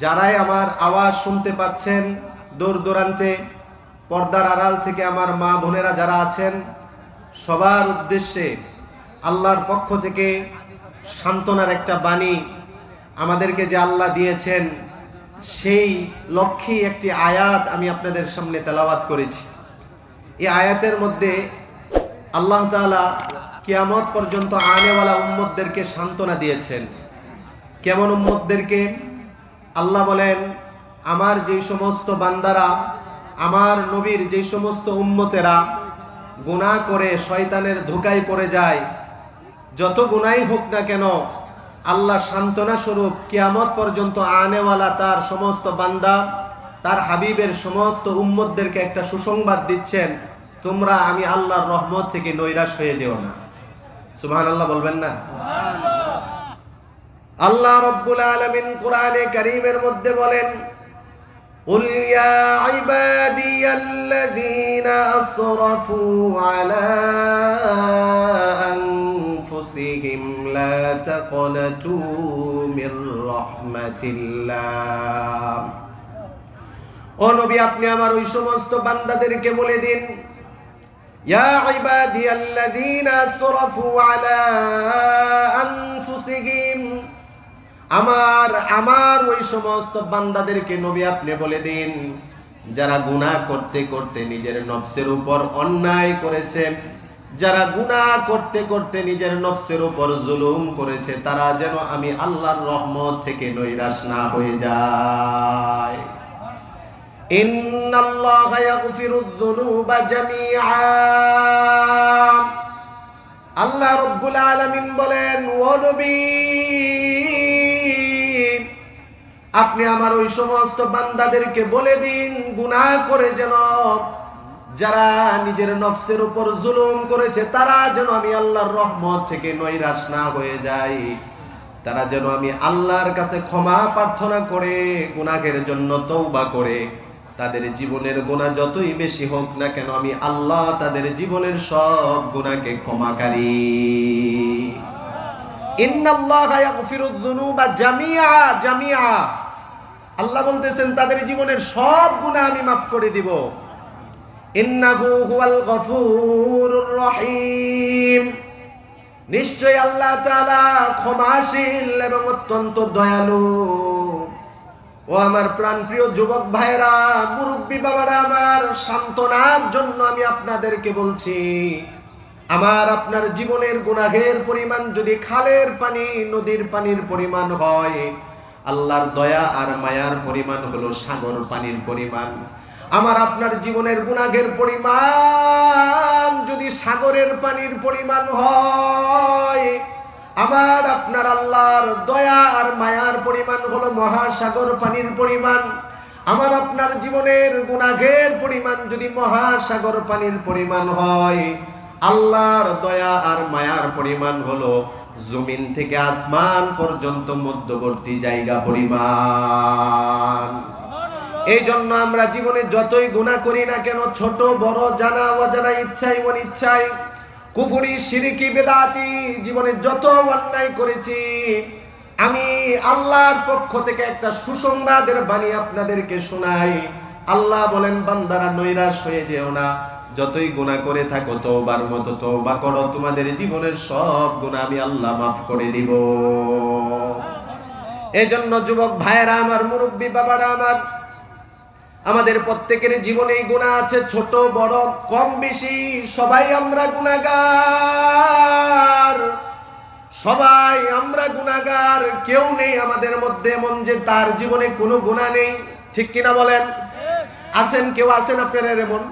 যারাই আমার আওয়াজ শুনতে পাচ্ছেন, দূর দূরান্তে, পর্দার আড়াল থেকে আমার মা বোনেরা যারা আছেন, সবার উদ্দেশ্যে আল্লাহর পক্ষ থেকে সান্ত্বনার একটা বাণী আমাদেরকে যে আল্লাহ দিয়েছেন, সেই লক্ষ্যেই একটি আয়াত আমি আপনাদের সামনে তেলাওয়াত করেছি। এই আয়াতের মধ্যে আল্লাহ তাআলা কিয়ামত পর্যন্ত আনেওয়ালা উম্মতদেরকে সান্ত্বনা দিয়েছেন। কেমন উম্মতদেরকে? আল্লাহ বলেন, আমার যেই সমস্ত বান্দারা, আমার নবীর যেই সমস্ত উম্মতেরা গুনাহ করে শয়তানের ধোকায় পড়ে যায়, যত গুনাই হোক না কেন, আল্লাহ সান্ত্বনা স্বরূপ কিয়ামত পর্যন্ত আনেওয়ালা তার সমস্ত বান্দা, তার হাবিবের সমস্ত উম্মতদেরকে একটা সুসংবাদ দিচ্ছেন, তোমরা আমি আল্লাহর রহমত থেকে নৈরাশ হয়ে যেও না। সুবহান আল্লাহ বলবেন না? আল্লাহ রব্বুল আলামিন কোরআনে কারীমের মধ্যে বলেন قل يا عبادي الذين أسرفوا على أنفسهم لا تقنطوا من رحمة الله ও নবী আপনি আমার ওই সমস্ত বান্দাদেরকে বলে দিন ইয়া ইবাদিয়াল্লাযীনা আসরাফু আলা আনফুসিহিম আমার আমার ওই সমস্ত বান্দাদেরকে নবী আপনি বলে দিন, যারা গুনাহ করতে করতে নিজের নফসের উপর অন্যায় করেছে, যারা গুনাহ করতে করতে নিজের নফসের উপর জুলুম করেছে, তারা যেন আমি আল্লাহর রহমত থেকে নৈরাশ না হয়ে যায়। আল্লাহ রব্বুল আলামিন বলেন, ও নবী আপনি আমার ওই সমস্ত বান্দাদেরকে বলে দিন, গুনাহ করে যেন যারা নিজের নফসের উপর জুলুম করেছে, তারা যেন আমি আল্লাহর রহমত থেকে নৈরাশ না হয়ে যায় তারা যেন আমি আল্লাহর কাছে ক্ষমা প্রার্থনা করে, গুনাহের জন্য তৌবা করে। তাদের জীবনের গুণা যতই বেশি হোক না কেন, আমি আল্লাহ তাদের জীবনের সব গুণাকে ক্ষমাকারী ইন্নাল্লাহা ইয়াগফিরুদ যুনুবা জামিআ জামিআ। আল্লাহ বলতেছেন, তাদের জীবনের সব গুনাহ আমি মাফ করে দিব। নিশ্চয় আল্লাহ ক্ষমাশীল এবং অত্যন্ত দয়ালু। ও আমার প্রাণপ্রিয় যুবক ভাইরা মুরব্বী বাবারা, আমার সান্ত্বনার জন্য আমি আপনাদেরকে বলছি, আমার আপনার জীবনের গুনাহের পরিমাণ যদি খালের পানি, নদীর পানির পরিমাণ হয় আল্লাহর দয়া আর মায়ার পরিমাণ হলো সাগর পানির পরিমাণ। আমার আপনার জীবনের গুনাহের পরিমাণ যদি সাগরের পানির পরিমাণ হয়, আমার আপনার আল্লাহর দয়া আর মায়ার পরিমাণ হলো মহাসাগর পানির পরিমাণ। আমার আপনার জীবনের গুনাহের পরিমাণ যদি মহাসাগর পানির পরিমাণ হয়, আল্লাহর দয়া আর মায়ার পরিমাণ হলো জমিন থেকে আসমান পর্যন্ত মধ্যবর্তী জায়গা পরিমাণ। এই জন্য আমরা জীবনে যতই গুণা করি না কেন, ছোট, বড়, জানা, অজানা, ইচ্ছাই, অনিচ্ছাই, কুফুরি, সিরিকি, বেদাতি, জীবনে যত অন্যায় করেছি, আমি আল্লাহর পক্ষ থেকে একটা সুসংবাদের বাণী আপনাদেরকে শোনাই। আল্লাহ বলেন, বান্দারা নৈরাশ হয়ে যেও না। যতই গুণা করে থাকো, তওবার মতো তওবা করো। তোমাদের জীবনের সব গুণা আমি আল্লাহ মাফ করে দিব। এই জন্য যুবক ভাইয়েরা আমার, মুরব্বী বাবারা আমার, আমাদের প্রত্যেকের জীবনেই গুণা আছে, ছোট, বড়, কম বেশি, সবাই আমরা গুণাগার সবাই আমরা গুণাগার কেউ নেই আমাদের মধ্যে এমন যে তার জীবনে কোনো গুণা নেই। ঠিক কিনা বলেন? আছেন কেউ আছেন আপনারা এমন?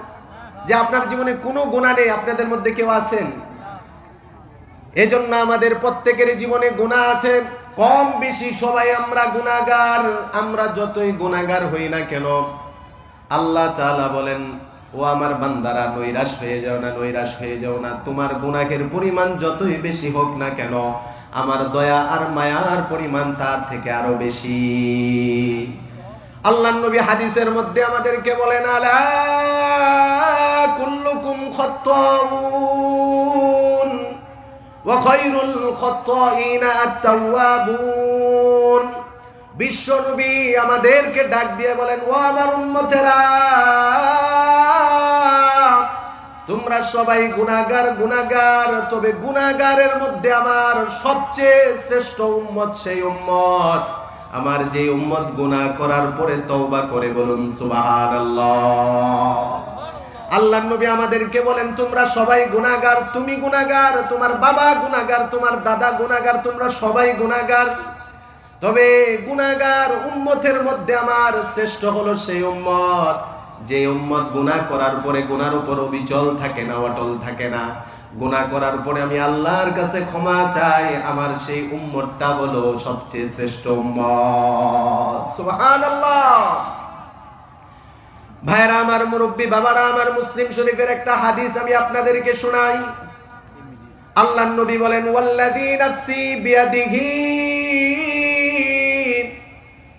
যে আপনার জীবনে কোনো গুণা নেই, আপনাদের মধ্যে কেউ আছেন? এজন্য আমাদের প্রত্যেকের জীবনে গোনা আছে। কম বেশি সবাই আমরা গুণাগার, আমরা যতই গুণাগার হই না কেন, আল্লাহ তাআলা বলেন, ও আমার বান্দারা, নৈরাশ হয়ে যাও না, নৈরাশ হয়ে যাও না। তোমার গুনাহের পরিমাণ যতই বেশি হোক না কেন, আমার দয়া আর মায়ার পরিমাণ তার থেকে আরও বেশি। আল্লাহ নবী হাদিসের মধ্যে আমাদেরকে বলেন আলা কুল্লুকুম খত্তাউন ওয়া খায়রুল খত্তাইনা আত-তাওয়াবুন। বিশ্ব নবী আমাদেরকে ডাক দিয়ে বলেন, ও আমার উন্মতেরা তোমরা সবাই গুনাগার গুনাগার তবে গুনাগারের মধ্যে আমার সবচেয়ে শ্রেষ্ঠ উম্মত সেই উম্মত। আমার যে উম্মত গুনা করার পরে তওবা করে বলুন, সুবহানাল্লাহ। আল্লাহ নবী আমাদেরকে বলেন, তোমরা সবাই গুনাগার তুমি গুনাগার তোমার বাবা গুনাগার তোমার দাদা গুনাগার তোমরা সবাই গুনাগার তবে গুনাগার উম্মতের মধ্যে আমার শ্রেষ্ঠ হলো সেই উম্মত। যে উম্মত গুনাহ করার পরে গুনার উপর অবিচল থাকে না, অটল থাকে না। গুনাহ করার পরে আমি আল্লাহর কাছে ক্ষমা চাই, আমার সেই উম্মতটা হলো সবচেয়ে শ্রেষ্ঠ ভাইরা আমার মুরব্বী, বাবারা আমার মুসলিম শরীফের একটা হাদিস আমি আপনাদেরকে শোনাই। আল্লাহ নবী বলেন, ওয়াল্লাযী নাফসি বিয়াদিহি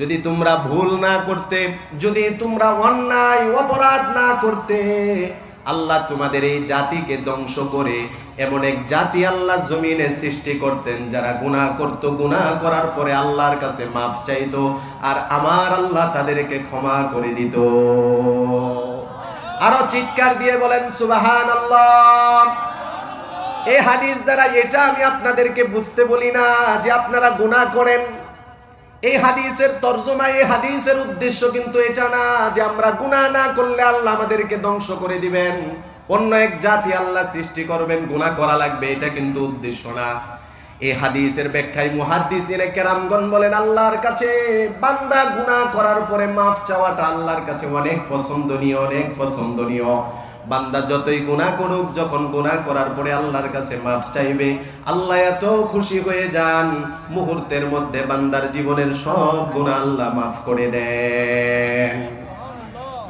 যদি তোমরা ভুল না করতে, যদি তোমরা অন্যায়, অপরাধ না করতে, আল্লাহ তোমাদের এই জাতিকে ধ্বংস করে, এমন এক জাতি আল্লাহ জমিনে সৃষ্টি করতেন, যারা গুনাহ করত, গুনাহ করার পরে আল্লাহর কাছে মাফ চাইতো, আর আমার আল্লাহ তাদেরকে ক্ষমা করে দিত। আরও চিৎকার দিয়ে বলেন সুবাহান আল্লাহ এই হাদিস দ্বারা এটা আমি আপনাদেরকে বুঝতে বলি না, যে আপনারা গুনাহ করেন এই হাদিসের তর্জমা, এই হাদিসের উদ্দেশ্য কিন্তু এটা না যে আমরা গুনাহ না করলে আল্লাহ আমাদেরকে ধ্বংস করে দিবেন। অন্য এক জাতি আল্লাহ সৃষ্টি করবেন, গুনাহ করা লাগবে, এটা কিন্তু উদ্দেশ্য না। এই হাদিসের ব্যাখ্যায় মুহাদ্দিসিন কেরামগণ বলেন, আল্লাহর কাছে বান্দা গুনাহ করার পরে মাফ চাওয়াটা আল্লাহর কাছে অনেক পছন্দনীয় অনেক পছন্দনীয়। বান্দা যতই গুণা করুক, যখন গুণা করার পরে আল্লাহর কাছে মাফ চাইবে, আল্লাহ এত খুশি হয়ে যান, মুহূর্তের মধ্যে বান্দার জীবনের সব গুণা আল্লাহ মাফ করে দেন।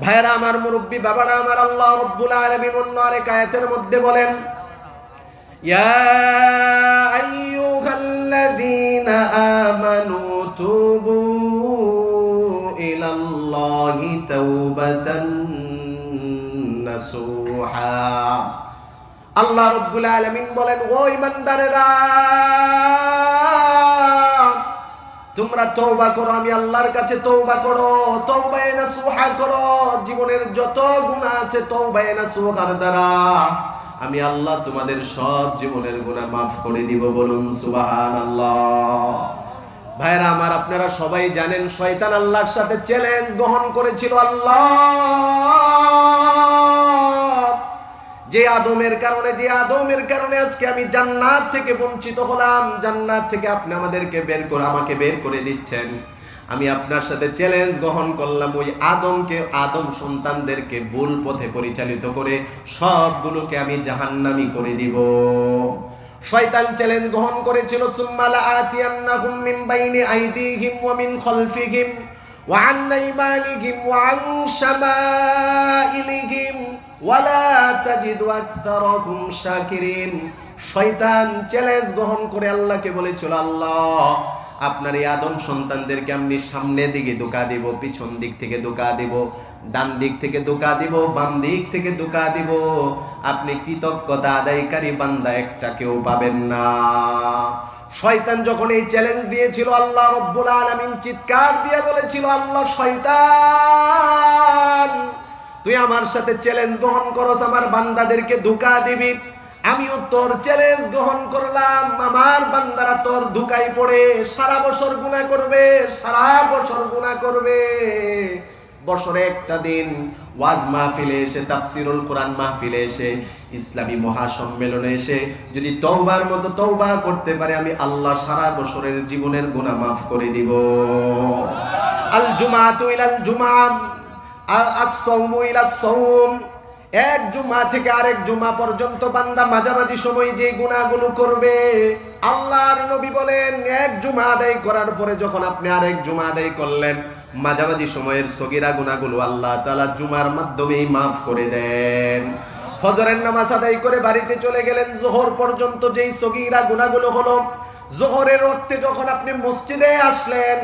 ভাইরা আমার মুরব্বী, বাবারা আমার আল্লাহ রব্বুল আলামিন অন্য আরেক আয়াতের মধ্যে বলেন, ইয়া আইয়ুহাল্লাযীনা আমানু তুবু ইলাল্লাহি তাওবাতান আল্লাহ রব্বুল আলামিন বলেন, ও ইমানদারেরা তোমরা তৌবা করো, আমি আল্লাহর কাছে তৌবা করো তৌবা না সুহা করো। জীবনের যত গুণা আছে তৌবা না সুহার দ্বারা আমি আল্লাহ তোমাদের সব জীবনের গুণা মাফ করে দিব বলুন সুবাহান আল্লাহ ভাইরা আমার, আপনারা সবাই জানেন শয়তান আল্লাহর সাথে চ্যালেঞ্জ গ্রহণ করেছিল আল্লাহ। যে আদমের কারণে, যে আদমের কারণে আজকে আমি জান্নাত থেকে বঞ্চিত হলাম। জান্নাত থেকে আপনি আমাদেরকে বের করে, আমাকে বের করে দিচ্ছেন। আমি আপনার সাথে চ্যালেঞ্জ গ্রহণ করলাম, ওই আদমকে, আদম সন্তানদেরকে ভুল পথে পরিচালিত করে সবগুলোকে আমি জাহান্নামি করে দিব। শয়তান চ্যালেঞ্জ গ্রহণ করেছিল সুম্মালা আতিয়ান্নাহুম মিন বাইনি আইদিহিম ওয়া মিন খালফিহিম ওয়া আন আইমানিহিম ওয়া আন শামাইলিহিম ওয়ালা তাজিদু আকতারাহুম শাকিরিন। শয়তান চ্যালেঞ্জ গ্রহণ করে আল্লাহকে বলেছিল, আল্লাহ, আপনার এই আদম সন্তানদেরকে আমি সামনে দিকে দোকা দিব, পিছন দিক থেকে দোকা দিব। ডান দিক থেকে দোকা দিব, বাম দিক থেকে দোকা দিব। আপনি কৃতজ্ঞতা আদায়কারী বান্দা, একটা কেউ পাবেন না। শয়তান যখন এই চ্যালেঞ্জ দিয়েছিল, আল্লাহ রব্বুল আলামিন চিৎকার দিয়ে বলেছিল, আল্লাহ শয়তান, তুই আমার সাথে চ্যালেঞ্জ গ্রহণ করস, আমার বান্দাদেরকে ধোকা দিবি। আমিও তোর চ্যালেঞ্জ গ্রহণ করলাম, আমার বান্দারা তোর ধুকাই পড়ে, সারা বছর গুণা করবে, সারা বছর গুণা করবে। বছরে একটা দিন ওয়াজ মাহফিলে এসে, তাফসিরুল কোরআন মাহফিলে এসে, ইসলামী মহাসম্মেলনে এসে যদি তওবার মতো তওবা করতে পারে, আমি আল্লাহ সারা বছরের জীবনের গুনাহ মাফ করে দিব। আল জুমাতু ইলাল জুমা আর as-sawmu ila as-sawm এক জুমা থেকে আরেক জুমা পর্যন্ত বান্দা মাঝামাঝি সময় যে গুনাহগুলো করবে, আল্লাহর নবী বলেন, এক জুমা আদায় করার পরে যখন আপনি আরেক জুমা আদায় করলেন মাঝামাঝি সময়ের সগিরা গুনাগুলো আল্লাহ তালা জুমার মাধ্যমেই মাফ করে দেন। ফজরের নামাজ আদায় করে বাড়িতে চলে গেলেন, জোহর পর্যন্ত যেই সগিরা গুনাগুলো হলো, জোহরের অর্থে যখন আপনি মসজিদে আসলেন,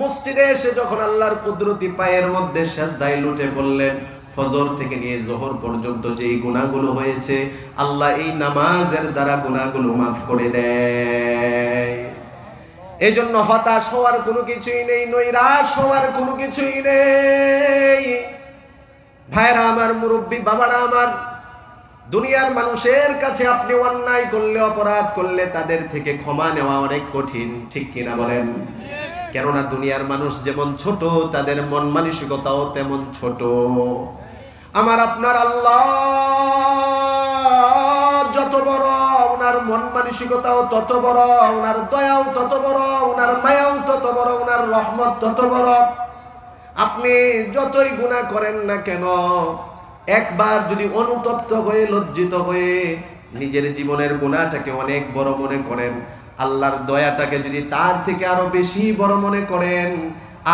মসজিদে এসে যখন আল্লাহর কুদরতি পায়ের মধ্যে সেজদায় লুটে পড়লেন, ফজর থেকে নিয়ে জোহর পর্যন্ত যেই গুণাগুলো হয়েছে, আল্লাহ এই নামাজের দ্বারা গুণাগুলো মাফ করে দেয়। এই জন্য হতাশ হওয়ার কোনো কিছুই নেই, নৈরাশ হওয়ার কোনো কিছুই নেই। ভাইরা আমার মুরব্বী, বাবারা আমার, দুনিয়ার মানুষের কাছে আপনি অন্যায় করলে, অপরাধ করলে তাদের থেকে ক্ষমা নেওয়া অনেক কঠিন, ঠিক কিনা বলেন? কেননা দুনিয়ার মানুষ যেমন ছোট, তাদের মন মানসিকতাও তেমন ছোট। আমার আপনার আল্লাহ মন মানসিকতাও তত বড়, ওনার দয়াও তত বড়, ওনার মায়াও তত বড়, ওনার রহমত তত বড়। আপনি যতই গুণা করেন না কেন, একবার যদি অনুতপ্ত হয়ে, লজ্জিত হয়ে নিজের জীবনের গুণাটাকে অনেক বড় মনে করেন, আল্লাহর দয়াটাকে যদি তার থেকে আরও বেশি বড় মনে করেন,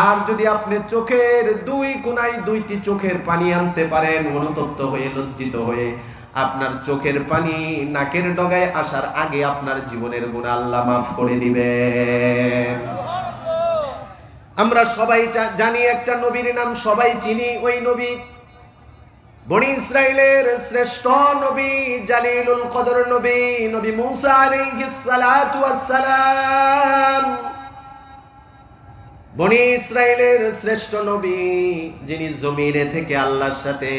আর যদি আপনি চোখের দুই কোনায় দুইটি চোখের পানি আনতে পারেন, অনুতপ্ত হয়ে, লজ্জিত হয়ে আপনার চোখের পানি নাকের ডগায় আসার আগে আপনার জীবনের গুণা আল্লাহ মাফ করে দিবে আমরা সবাই জানি একটা নবীর নাম, সবাই চিনি ওই নবী। বনি ইসরায়েলের শ্রেষ্ঠ নবী, জালিলুল কদর নবী নবী মুসা আলাইহিস সালাতু সালাম বনি ইসরায়েলের শ্রেষ্ঠ নবী, যিনি জমিনে থেকে আল্লাহর সাথে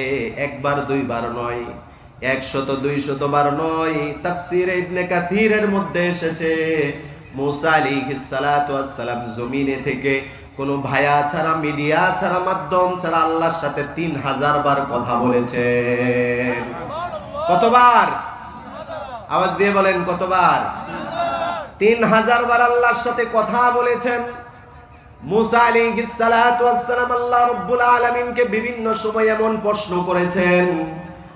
একবার, দুইবার নয় একশত, দুইশত বার নয় তাফসির ইবনে কাথিরের মধ্যে এসেছে। মুসা আলাইহিস সালাতু সালাম জমিনে থেকে কোনো ভায়া ছাড়া, মিডিয়া ছাড়া, মাধ্যম ছাড়া আল্লাহর সাথে তিন হাজার বার কথা বলেছে। কতবার? আওয়াজ দিয়ে বলেন কতবার? তিন হাজার বার আল্লাহর সাথে কথা বলেছেন। মুসা আলাইহিস সালাম আল্লাহ রাব্বুল আলামিনকে বিভিন্ন সময় এমন প্রশ্ন করেছেন।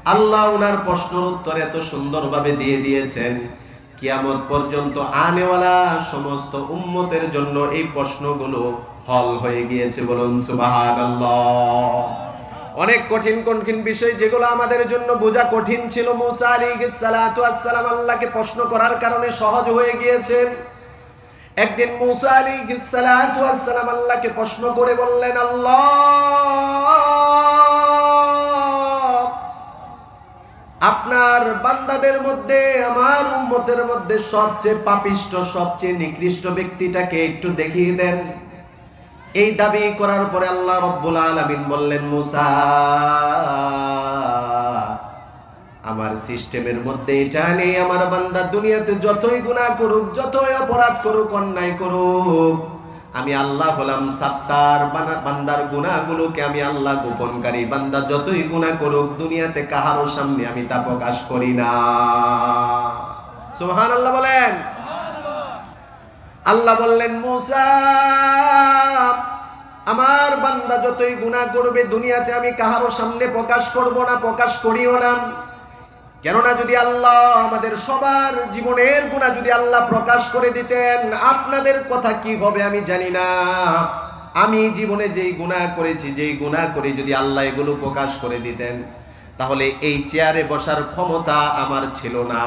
আল্লাহ ওনার প্রশ্নের উত্তর এত সুন্দরভাবে দিয়ে দিয়েছেন। কিয়ামত পর্যন্ত আনেওয়ালা সমস্ত উম্মতের জন্য এই প্রশ্নগুলো হল হয়ে গিয়েছে বলুন, সুবহানাল্লাহ। অনেক কঠিন কঠিন বিষয় যেগুলো আমাদের জন্য বোঝা কঠিন ছিল। মুসা সালাম আল্লাহকে প্রশ্ন করার কারণে সহজ হয়ে গিয়েছে একদিন মুসা সালাম আল্লাহকে প্রশ্ন করে বললেন, আল্লাহ! আপনার বান্দাদের মধ্যে, আমার উম্মতের মধ্যে সবচেয়ে পাপিষ্ট, সবচেয়ে নিকৃষ্ট ব্যক্তিটাকে একটু দেখিয়ে দেন। এই দাবি করার পরে আল্লাহ রব্বুল আলামিন বললেন, মুসা, আমার সিস্টেমের মধ্যে এটা নেই। আমার বান্দা দুনিয়াতে যতই গুনাহ করুক, যতই অপরাধ করুক, অন্যায় করুক আমি আল্লাহ হলাম সাত্তার বান্দার গুনাহগুলোকে আমি আল্লাহ গোপনকারী বান্দা, যতই গুনাহ করুক, দুনিয়াতে কাহারও সামনে আমি তা প্রকাশ করি না। সুবহানাল্লাহ বলেন। আল্লাহ বললেন, মুসা, আমার বান্দা যতই গুনাহ করবে, দুনিয়াতে আমি কাহারও সামনে প্রকাশ করব না, প্রকাশ করিও না। কেননা যদি আল্লাহ আমাদের সবার জীবনের গুণা যদি আল্লাহ প্রকাশ করে দিতেন, আপনাদের কথা কি হবে আমি জানি না। আমি জীবনে যেই গুণা করেছি, যেই গুণা করে যদি আল্লাহ এগুলো প্রকাশ করে দিতেন, তাহলে এই চেয়ারে বসার ক্ষমতা আমার ছিল না।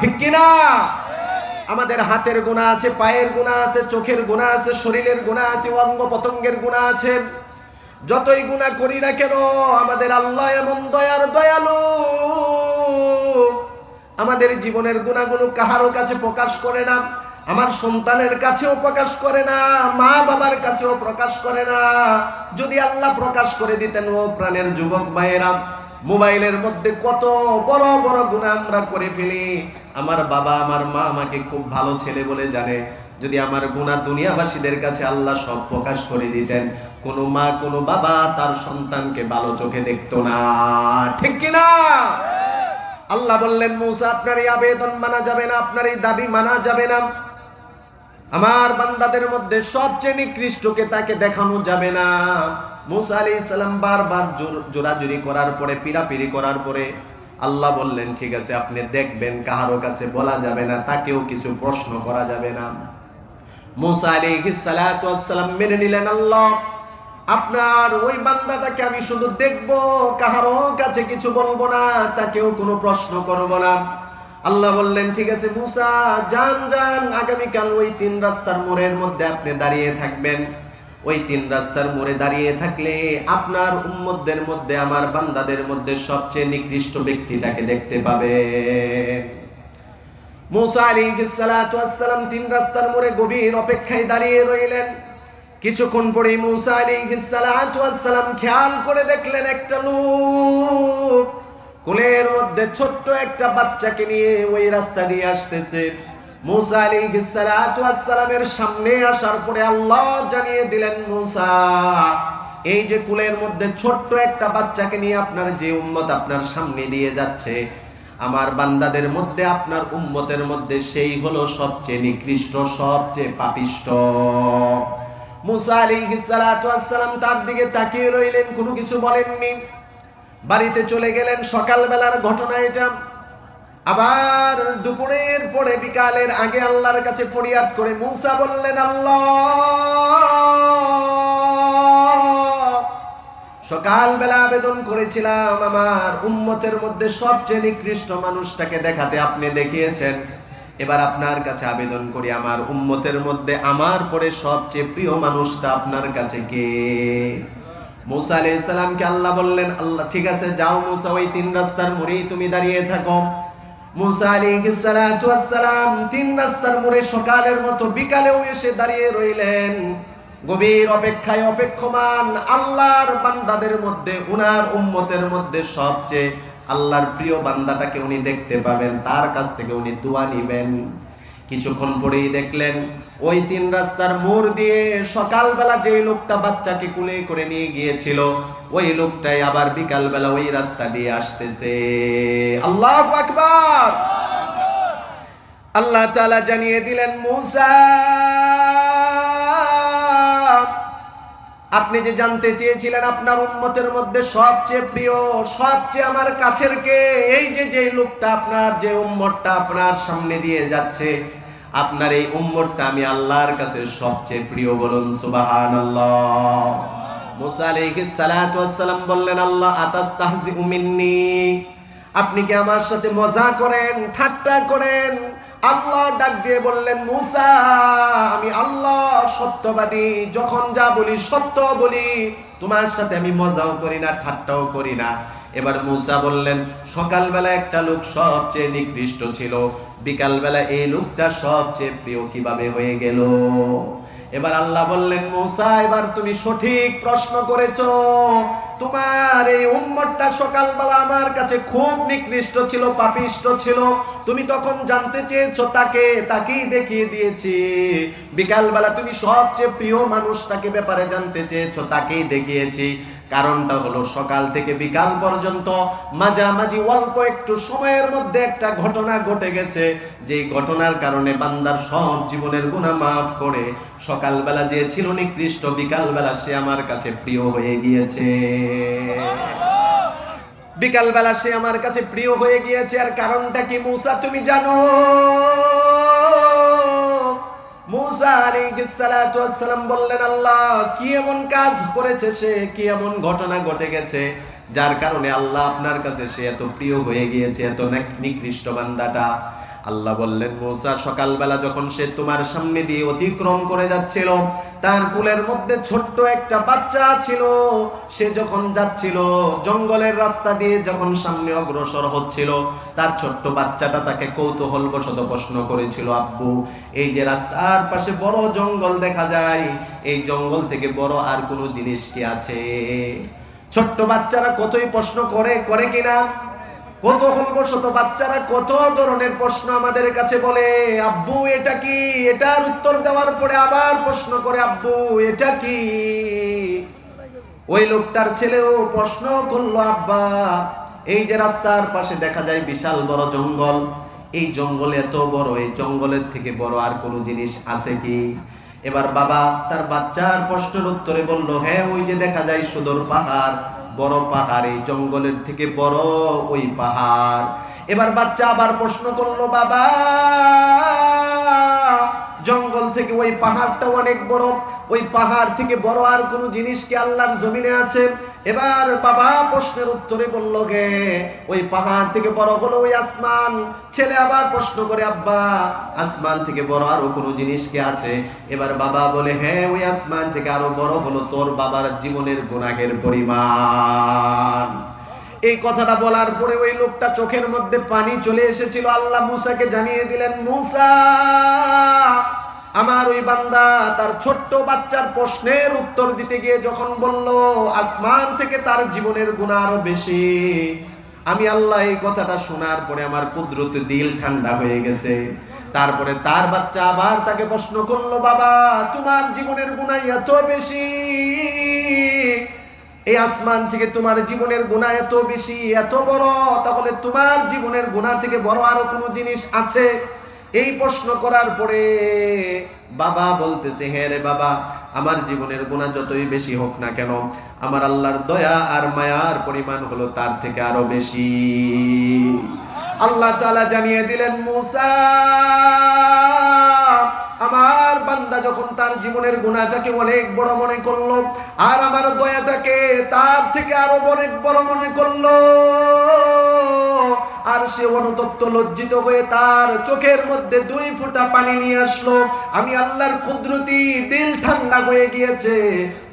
ঠিক কি না? আমাদের হাতের গুণা আছে, পায়ের গুণা আছে, চোখের গুণা আছে, শরীরের গুণা আছে অঙ্গ পতঙ্গের গুণা আছে। যতই গুণা করি না কেন, আমাদের আল্লাহ এমন দয়ার দয়ালু। আমাদের জীবনের গুণাগুলো কাহারও কাছে প্রকাশ করে না, আমার সন্তানের কাছেও প্রকাশ করে না মা বাবার কাছেও প্রকাশ করে না। যদি আল্লাহ প্রকাশ করে দিতেন, ও প্রাণের যুবক ভাইয়েরা মোবাইলের মধ্যে কত বড় বড় গুণা আমরা করে ফেলি। আমার বাবা, আমার মা আমাকে খুব ভালো ছেলে বলে জানে। যদি আমার গুণা দুনিয়াবাসীদের কাছে আল্লাহ সব প্রকাশ করে দিতেন, কোনো মা, কোনো বাবা তার সন্তানকে ভালো চোখে দেখতো না। ঠিক কিনা? আল্লাহ বললেন, মৌসা, আপনার এই আবেদন মানা যাবে না, আপনার এই দাবি মানা যাবে না। আমার বান্দাদের মধ্যে সবচেয়ে নিকৃষ্টকে তাকে দেখানো যাবে না। মুসা আলী ইসলাম বারবার জোর- জোরাজুরি করার পরে পিরাপিরি করার পরে আল্লাহ বললেন, ঠিক আছে, আপনি দেখবেন কাহারও কাছে বলা যাবে না, তাকেও কিছু প্রশ্ন করা যাবে না। মুসা আলী সালাম মেনে নিলেন আল্লাহ। আপনার ওই বান্দাটাকে আমি শুধু দেখব কাহারও কাছে কিছু বলব না, তাকেও কোনো প্রশ্ন করব না। আল্লাহ বললেন, ঠিক আছে মুসা, যান যান, আগামীকাল ওই তিন রাস্তার মোড়ের মধ্যে আপনি দাঁড়িয়ে থাকবেন। ওই তিন রাস্তার মোড়ে দাঁড়িয়ে থাকলে আপনার উম্মতদের মধ্যে, আমার বান্দাদের মধ্যে সবচেয়ে নিকৃষ্ট ব্যক্তিটাকে দেখতে পাবেন। মুসা সালাতু ওয়াসসালাম তিন রাস্তার মোড়ে গভীর অপেক্ষায় দাঁড়িয়ে রইলেন। কিছুক্ষণ পরে মুসা খেয়াল করে দেখলেন একটা লোক কোলের মধ্যে ছোট্ট একটা বাচ্চাকে নিয়ে ওই রাস্তা দিয়ে আসতেছে। মুসা সামনে আসার পরে আল্লাহ জানিয়ে দিলেন, মুসা, এই যে কুলের মধ্যে ছোট্ট একটা বাচ্চাকে নিয়ে আপনার যে উম্মত আপনার সামনে দিয়ে যাচ্ছে, আমার বান্দাদের মধ্যে আপনার উম্মতের মধ্যে সেই হলো সবচেয়ে নিকৃষ্ট, সবচেয়ে পাপিষ্ট। মুসা ওয়াসসালাম তার দিকে তাকিয়ে রইলেন, কোনো কিছু বলেননি। বাড়িতে চলে গেলেন, সকালবেলার ঘটনা এটা। আবার দুপুরের পরে বিকালের আগে আল্লাহর কাছে ফরিয়াদ করে মুসা বললেন, আল্লাহ, সকালবেলা আবেদন করেছিলাম আমার উম্মতের মধ্যে সবচেয়ে নিকৃষ্ট মানুষটাকে দেখাতে আপনি দেখিয়েছেন। এবার আপনার কাছে আবেদন করি, আমার উম্মতের মধ্যে আমার পরে সবচেয়ে প্রিয় মানুষটা আপনার কাছে কে? মুসা আলাইহিস সালামকে আল্লাহ বললেন, আল্লাহ, ঠিক আছে, যাও মুসা, ওই তিন রাস্তার মোড়েই তুমি দাঁড়িয়ে থাকো। মুসা সালাম তিন রাস্তার মোড়ে সকালের মতো বিকালেও এসে দাঁড়িয়ে রইলেন। গভীর অপেক্ষায় অপেক্ষমান আল্লাহর বান্দাদের মধ্যে, উনার উম্মতের মধ্যে সবচেয়ে আল্লাহর প্রিয় বান্দাটাকে উনি দেখতে পাবেন, তার কাছ থেকে উনি দোয়া নিবেন। কিছুক্ষণ পরেই দেখলেন, ওই তিন রাস্তার মোড় দিয়ে সকালবেলা যে লোকটা বাচ্চাকে কুলে করে নিয়ে গিয়েছিল, ওই লোকটাই আবার বিকালবেলা ওই রাস্তা দিয়ে আসতেছে। আল্লাহ আকবার! আল্লাহ তাআলা জানিয়ে দিলেন, মুসা আপনি যে জানতে চেয়েছিলেন আপনার উন্মতের মধ্যে সবচেয়ে প্রিয়, সবচেয়ে আমার কাছের কে? এই যে যে লোকটা আপনার, যে উম্মতটা আপনার সামনে দিয়ে যাচ্ছে, আপনার এই উম্মতটা আমি আল্লাহর কাছে সবচেয়ে প্রিয় বলুন মুসা আলাইহিস সালাতু ওয়াসসালাম বললেন, আল্লাহ, আতাস্তাহজিউ আপনি কি আমার সাথে মজা করেন, ঠাট্টা করেন? আল্লাহ ডাক দিয়ে বললেন, মুসা, আমি আল্লাহ সত্যবাদী। যখন যা বলি সত্য বলি, তোমার সাথে আমি মজাও করি না, ঠাট্টাও করি না। এবার মুসা বললেন, সকালবেলা একটা লোক সবচেয়ে নিকৃষ্ট ছিল। বিকালবেলা এই লোকটা সবচেয়ে প্রিয় কীভাবে হয়ে গেল? এবার আল্লাহ বললেন, মৌসা, এবার তুমি সঠিক প্রশ্ন করেছ। তোমার এই উম্মতটা সকালবেলা আমার কাছে খুব নিকৃষ্ট ছিল, পাপিষ্ট ছিল। তুমি তখন জানতে চেয়েছো তাকে, তাকেই দেখিয়ে দিয়েছি। বিকালবেলা তুমি সবচেয়ে প্রিয় মানুষটাকে ব্যাপারে জানতে চেয়েছো, তাকেই দেখিয়েছি। কারণটা হলো সকাল থেকে বিকাল পর্যন্ত মাঝামাঝি অল্প একটু সময়ের মধ্যে একটা ঘটনা ঘটে গেছে। যে ঘটনার কারণে বান্দার সব জীবনের গুণা মাফ করে সকালবেলা যে ছিল নিকৃষ্ট, বিকালবেলা সে আমার কাছে প্রিয় হয়ে গিয়েছে। বিকালবেলা সে আমার কাছে প্রিয় হয়ে গিয়েছে। আর কারণটা কি, মুসা, তুমি জানো? বললেন, আল্লাহ, কি এমন কাজ করেছে সে? কি এমন ঘটনা ঘটে গেছে যার কারণে আল্লাহ আপনার কাছে সে এত প্রিয় হয়ে গিয়েছে, এত নিকৃষ্ট বান্দাটা? আল্লাহ বললেন, মৌসা, সকালবেলা যখন সে তোমার সামনে দিয়ে অতিক্রম করে যাচ্ছিল তার কুলের মধ্যে ছোট্ট একটা বাচ্চা ছিল। সে যখন যাচ্ছিল, জঙ্গলের রাস্তা দিয়ে যখন সামনে অগ্রসর হচ্ছিল, তার ছোট্ট বাচ্চাটা তাকে কৌতূহল বশত প্রশ্ন করেছিল, আব্বু, এই যে রাস্তার পাশে বড় জঙ্গল দেখা যায়, এই জঙ্গল থেকে বড় আর কোনো জিনিস কি আছে? ছোট্ট বাচ্চারা কতই প্রশ্ন করে করে কিনা? কত বশত বাচ্চারা কত ধরনের প্রশ্ন আমাদের কাছে বলে, আব্বু, এটা কি? এটার উত্তর দেওয়ার পরে আবার প্রশ্ন করে, আব্বু, এটা কি? ওই লোকটার ছেলেও প্রশ্ন করল, আব্বা, এই যে রাস্তার পাশে দেখা যায় বিশাল বড় জঙ্গল। এই জঙ্গল এত বড়, এই জঙ্গলের থেকে বড় আর কোনো জিনিস আছে কি? এবার বাবা তার বাচ্চার প্রশ্নের উত্তরে বলল হ্যাঁ ওই যে দেখা যায় সুদর পাহাড় বড় পাহাড়ে জঙ্গলের থেকে বড় ওই পাহাড়। এবার বাচ্চা আবার প্রশ্ন করল বাবা জঙ্গল থেকে, ওই পাহাড়টা অনেক বড়। ওই পাহাড় থেকে বড় আর কোনো জিনিস কি আল্লাহর জমিনে আছে? এবার বাবা প্রশ্নের উত্তরে বলল, গে, ওই পাহাড় থেকে বড় হলো ওই আসমান। ছেলে আবার প্রশ্ন করে, আব্বা, আসমান থেকে বড় আরও কোনো জিনিস কি আছে? এবার বাবা বলে হ্যাঁ ওই আসমান থেকে আরও বড় হলো তোর বাবার জীবনের গুনাহের পরিমাণ। এই কথাটা বলার পরে ওই লোকটা চোখের মধ্যে পানি চলে এসেছিল। আল্লাহ মুসাকে জানিয়ে দিলেন, মুসা, আমার ওই বান্দা তার ছোট্ট বাচ্চার প্রশ্নের উত্তর দিতে গিয়ে যখন বলল, আসমান থেকে তার জীবনের গুণা আরও বেশি। আমি আল্লাহ এই কথাটা শোনার পরে আমার কুদরত দিল ঠান্ডা হয়ে গেছে। তারপরে তার বাচ্চা আবার তাকে প্রশ্ন করল, বাবা, তোমার জীবনের গুণাই এত বেশি? এই আসমান থেকে তোমার জীবনের গুণা এত বেশি, এত বড়, তাহলে তোমার জীবনের গুণা থেকে বড় আরও কোনো জিনিস আছে? এই প্রশ্ন করার পরে বাবা বলতেছে হ্যাঁ রে বাবা, আমার জীবনের গুণা যতই বেশি হোক না কেন, আমার আল্লাহর দয়া আর মায়ার পরিমাণ হলো তার থেকে আরও বেশি। আল্লাহ তাআলা জানিয়ে দিলেন, মুসা আমার বান্দা যখন তার জীবনের গুণাটাকে অনেক বড় মনে করল, আর আমার দয়াটাকে তার থেকে আরও অনেক বড় মনে করল, আর সে অনুতপ্ত লজ্জিত হয়ে তার চোখের মধ্যে দুই ফোঁটা পানি নিয়ে আসলো। আমি আল্লাহর কুদরতি দিল ঠান্ডা হয়ে গিয়েছে।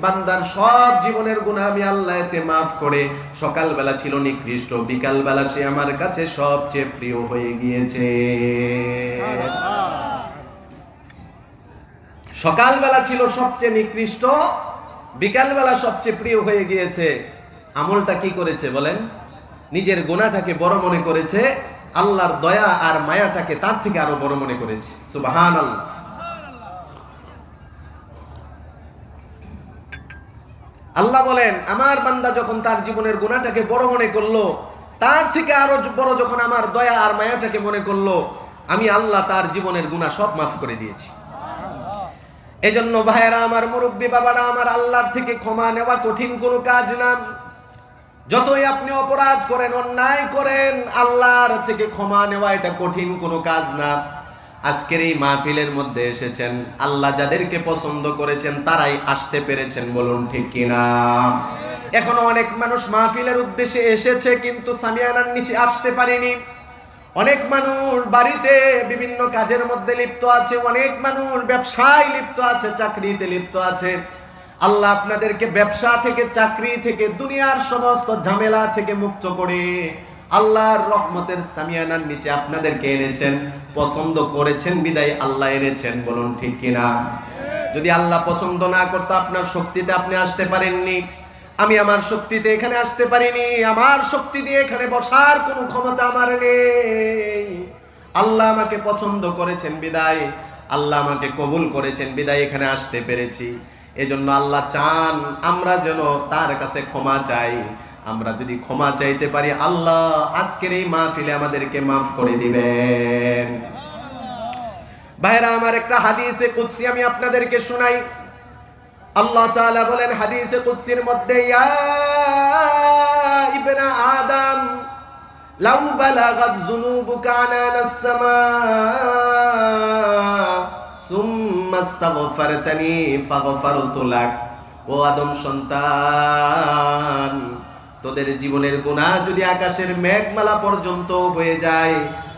বান্দার সব জীবনের গুণা আমি আল্লাহ এতে মাফ করে। সকালবেলা ছিল নিকৃষ্ট, বিকালবেলা সে আমার কাছে সবচেয়ে প্রিয় হয়ে গিয়েছে। সকালবেলা ছিল সবচেয়ে নিকৃষ্ট, বিকালবেলা সবচেয়ে প্রিয় হয়ে গিয়েছে, আমলটা কি করেছে বলেন? নিজের গোনাটাকে বড় মনে করেছে, আল্লাহর দয়া আর মায়াটাকে তার থেকে আরও বড় মনে করেছে। সুবাহান আল্লাহ আল্লাহ বলেন, আমার বান্দা যখন তার জীবনের গুণাটাকে বড় মনে করল, তার থেকে আরও বড় যখন আমার দয়া আর মায়াটাকে মনে করল, আমি আল্লাহ তার জীবনের গুণা সব মাফ করে দিয়েছি। এজন্য ভাইয়েরা, আমার মুরব্বী বাবারা, আমার আল্লাহর থেকে ক্ষমা নেওয়া কঠিন কোনো কাজ না। যতই আপনি অপরাধ করেন, অন্যায় করেন, আল্লাহর থেকে ক্ষমা নেওয়া এটা কঠিন কোনো কাজ না। আজকের এই মাহফিলের মধ্যে এসেছেন, আল্লাহ যাদেরকে পছন্দ করেছেন, তারাই আসতে পেরেছেন, বলুন ঠিক কিনা? এখনও অনেক মানুষ মাহফিলের উদ্দেশ্যে এসেছে, কিন্তু সামিয়ানার নিচে আসতে পারেনি। অনেক মানুষ বাড়িতে বিভিন্ন কাজের মধ্যে লিপ্ত আছে, অনেক মানুষ ব্যবসায় লিপ্ত আছে, চাকরিতে লিপ্ত আছে। আল্লাহ আপনাদেরকে ব্যবসা থেকে, চাকরি থেকে, দুনিয়ার সমস্ত ঝামেলা থেকে মুক্ত করে আল্লাহর রহমতের সামিয়ানার নিচে আপনাদেরকে এনেছেন, পছন্দ করেছেন, বিদায় আল্লাহ এনেছেন, বলুন ঠিক কিনা? যদি আল্লাহ পছন্দ না করতো, আপনার শক্তিতে আপনি আসতে পারেননি। আমি আমার শক্তিতে এখানে আসতে পারিনি, আমার শক্তি দিয়ে এখানে বসার কোনো ক্ষমতা আমার নেই। আল্লাহ আমাকে পছন্দ করেছেন, বিদায়। আল্লাহ আমাকে কবুল করেছেন, বিদায়, এখানে আসতে পেরেছি। এজন্য আল্লাহ চান আমরা যেন তার কাছে ক্ষমা চাই। আমরা যদি ক্ষমা চাইতে পারি, আল্লাহ আজকের এই মাহফিলে আমাদেরকে মাফ করে দিবেন। ভাইরা, আমার একটা হাদিসে কুদসি আমি আপনাদেরকে শোনাই। আল্লাহ তাআলা বলেন হাদিসে কুদসির মধ্যে, ইয়া ইবনা আদম, লাউ বালাগাত যুনুবুকা আনানাস সামা, সুম্মা আস্তাগফারতানি ফাগফারতু লাক। ও আদম সন্তান, তোদের জীবনের গুনাহ যদি আকাশের মেঘমালা পর্যন্ত হয়ে যায়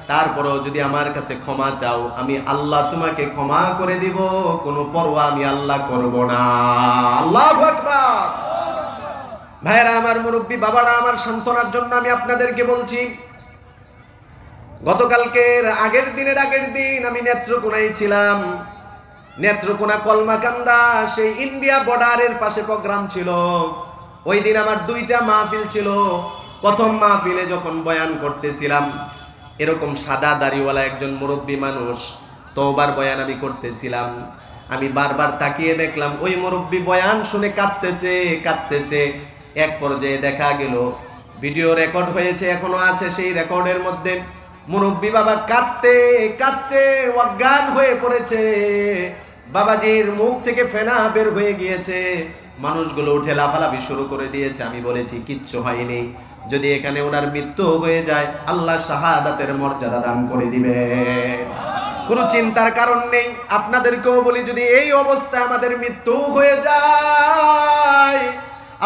তারপরও যদি আমার কাছে ক্ষমা চাও, আমি আল্লাহ তোমাকে ক্ষমা করে দিব, কোনো পরোয়া আমি আল্লাহ করব না। আল্লাহ ভাইয়েরা, আমার মুরব্বী, বাবারা, আমার সান্ত্বনার জন্য আমি আপনাদেরকে বলছি, গতকালকের আগের দিনের আগের দিন আমি নেত্রকোনায় ছিলাম। নেত্রকোনা কলমাকান্দা, সেই ইন্ডিয়া বর্ডারের পাশে প্রোগ্রাম ছিল। ওই দিন আমার দুইটা মাহফিল ছিল। প্রথম মাহফিলে যখন বয়ান করতেছিলাম এরকম সাদা দাড়িওয়ালা একজন মুরব্বী মানুষ তোবার বয়ান আমি করতেছিলাম। আমি বারবার তাকিয়ে দেখলাম, ওই মুরব্বী বয়ান শুনে কাঁদতেছে কাঁদতেছে। এক পর্যায়ে দেখা গেল, ভিডিও রেকর্ড হয়েছে, এখনও আছে সেই রেকর্ডের মধ্যে। মুরব্বী বাবা কাঁদতে কাঁদতে অজ্ঞান হয়ে পড়েছে। বাবাজির মুখ থেকে ফেনা বের হয়ে গিয়েছে। মানুষগুলো উঠে লাফালাফি শুরু করে দিয়েছে। আমি বলেছি, কিচ্ছু হয়নি। যদি এখানে ওনার মৃত্যু হয়ে যায়, আল্লাহ শাহাদাতের মর্যাদা দান করে দিবে। কোনো চিন্তার কারণ নেই। আপনাদেরকেও বলি, যদি এই অবস্থায় আমাদের মৃত্যু হয়ে যায়,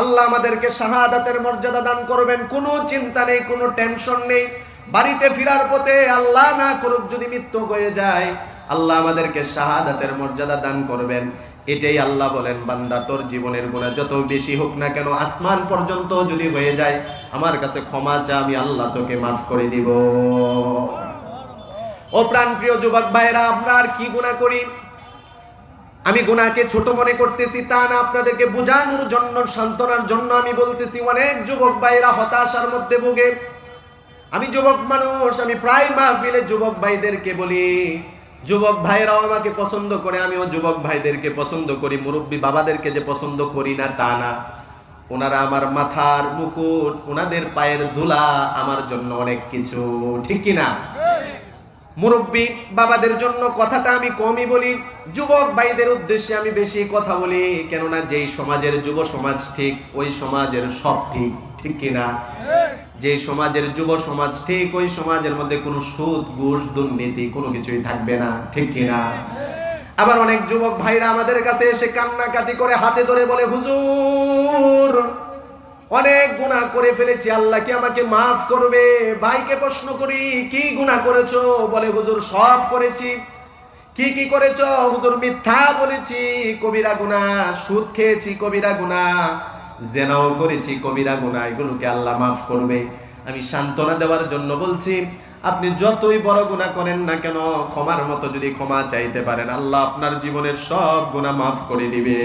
আল্লাহ আমাদেরকে শাহাদাতের মর্যাদা দান করবেন। কোনো চিন্তা নেই, কোনো টেনশন নেই। বাড়িতে ফেরার পথে আল্লাহ না করুক যদি মৃত্যু হয়ে যায়, আল্লাহ আমাদেরকে শাহাদাতের মর্যাদা দান করবেন। এটাই আল্লাহ বলেন, বান্দা, তোর জীবনের গুণা যত বেশি হোক না কেন, আসমান পর্যন্ত যদি হয়ে যায়, আমার কাছে ক্ষমা চা আমি আল্লাহ তোকে মাফ করে দিব। ও প্রাণ প্রিয় যুবক ভাইরা আমরা আর কি গুণা করি? আমি গুনাহকে ছোট মনে করতেছি, তা না, আপনাদেরকে বোঝানোর জন্য, সান্ত্বনার জন্য আমি বলতেছি, অনেক যুবক ভাইরা হতাশার মধ্যে ভোগে। আমি যুবক মানুষ, আমি প্রায় মাহফিলে যুবক ভাইদেরকে বলি যুবক ভাইরাও আমাকে পছন্দ করে, আমিও যুবক ভাইদেরকে পছন্দ করি, মুরব্বী বাবাদেরকে যে পছন্দ করি না, তা না। ওনারা আমার মাথার মুকুট, ওনাদের পায়ের ধুলা আমার জন্য অনেক কিছু, ঠিক কি না? মুরব্বী বাবাদের জন্য কথাটা আমি কমই বলি, যুবক ভাইদের উদ্দেশ্যে আমি বেশি কথা বলি, কেননা যেই সমাজের যুব সমাজ ঠিক, ওই সমাজের সব ঠিক ঠিক কিনা যে সমাজের যুব সমাজ, ঠিক ওই সমাজের মধ্যে কোনো সুদ, ঘুষ, দুর্নীতি কোনো কিছুই থাকবে না, ঠিক কিনা আবার অনেক যুবক ভাইরা আমাদের কাছে এসে কান্নাকাটি করে হাতে ধরে বলে, হুজুর, অনেক গুণা করে ফেলেছি, আল্লাহ কি আমাকে মাফ করবে? ভাইকে প্রশ্ন করি, কি গুণা করেছ? বলে, হুজুর, সব করেছি। কি কি করেছ? হুজুর, মিথ্যা বলেছি, কবিরা গুণা সুদ খেয়েছি, কবিরা গুণা জেনাও করেছি, কবিরা গুণা, এগুলোকে আল্লাহ মাফ করবে। আমি সান্ত্বনা দেওয়ার জন্য বলছি, আপনি যতই বড় গুণা করেন না কেন, ক্ষমার মতো যদি ক্ষমা চাইতে পারেন, আল্লাহ আপনার জীবনের সব গুণা মাফ করে দিবে।